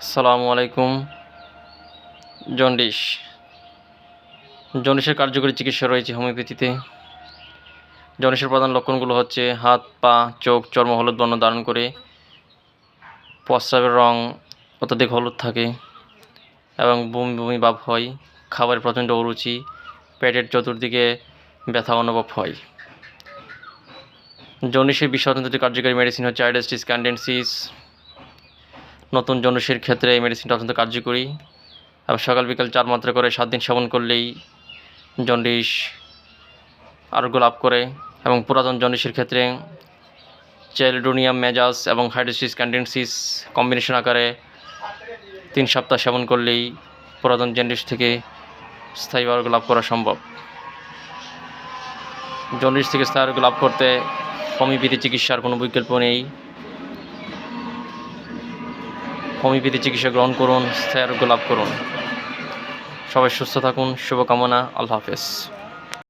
আসসালামু আলাইকুম। জন্ডিস। জন্ডিসের কার্যকরী চিকিৎসা রয়েছে হোমিওপ্যাথিতে। জন্ডিসের প্রধান লক্ষণগুলো হচ্ছে হাত, পা, চোখ, চর্ম, হলুদ বর্ণ ধারণ করে। প্রস্রাবের রং অত্যাধিক হলুদ থাকে এবং বমি বমি ভাব হয়। খাবারের প্রচণ্ড অরুচি পেটের চতুর্দিকে ব্যথা অনুভব হয়। জন্ডিসের বিশ্ব অত্যন্ত কার্যকরী মেডিসিন হচ্ছে আইডাস্টিস ক্যান্ডেন্সিস নতুন জন্ডিসের ক্ষেত্রে এই মেডিসিনটা অত্যন্ত কার্যকরী। এবং সকাল বিকাল চার মাত্রা করে সাত দিন সেবন করলেই জন্ডিস আরোগ্য লাভ করে। এবং পুরাতন জন্ডিসের ক্ষেত্রে চেলডোনিয়াম মেজাস এবং হাইড্রোসিস ক্যান্ডেন্সিস কম্বিনেশন আকারে তিন সপ্তাহ সেবন করলেই পুরাতন জন্ডিস থেকে স্থায়ী আরোগ্য লাভ করা সম্ভব। জন্ডিস থেকে স্থায়ী আরোগ্য লাভ করতে হোমিওপ্যাথি চিকিৎসার কোনো বিকল্প নেই। হোমিওপ্যাথি চিকিৎসা গ্রহণ করুন স্থায়ী আরোগ্য লাভ করুন। সবাই সুস্থ থাকুন শুভকামনা আল্লাহ হাফেজ।